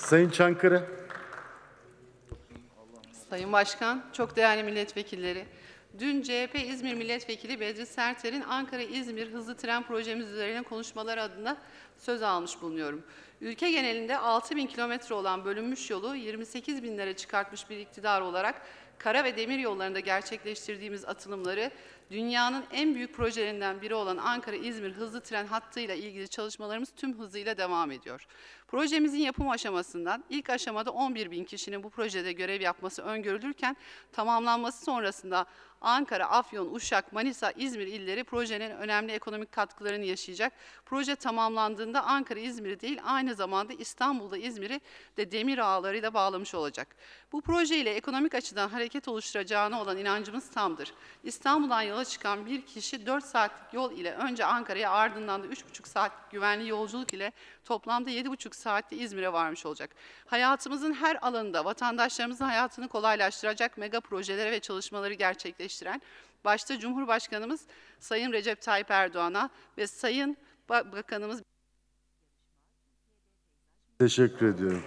Sayın Çankırı. Sayın Başkan, çok değerli milletvekilleri. Dün CHP İzmir Milletvekili Bedri Serter'in Ankara-İzmir hızlı tren projemiz üzerine konuşmaları adına söz almış bulunuyorum. Ülke genelinde 6 bin kilometre olan bölünmüş yolu 28 binlere çıkartmış bir iktidar olarak kara ve demir yollarında gerçekleştirdiğimiz atılımları dünyanın en büyük projelerinden biri olan Ankara-İzmir hızlı tren hattıyla ilgili çalışmalarımız tüm hızıyla devam ediyor. Projemizin yapım aşamasından ilk aşamada 11 bin kişinin bu projede görev yapması öngörülürken tamamlanması sonrasında Ankara, Afyon, Uşak, Manisa, İzmir illeri projenin önemli ekonomik katkılarını yaşayacak. Proje tamamlandığında Ankara, İzmir'i değil aynı zamanda İstanbul'da İzmir'i de demir ağlarıyla bağlamış olacak. Bu proje ile ekonomik açıdan hareket oluşturacağına olan inancımız tamdır. İstanbul'dan yola çıkan bir kişi 4 saatlik yol ile önce Ankara'ya ardından da 3,5 saatlik güvenli yolculuk ile toplamda 7,5 saatte İzmir'e varmış olacak. Hayatımızın her alanında vatandaşlarımızın hayatını kolaylaştıracak mega projelere ve çalışmaları gerçekleştiren başta Cumhurbaşkanımız Sayın Recep Tayyip Erdoğan'a ve Sayın Ba- Bakanımız Teşekkür ediyorum.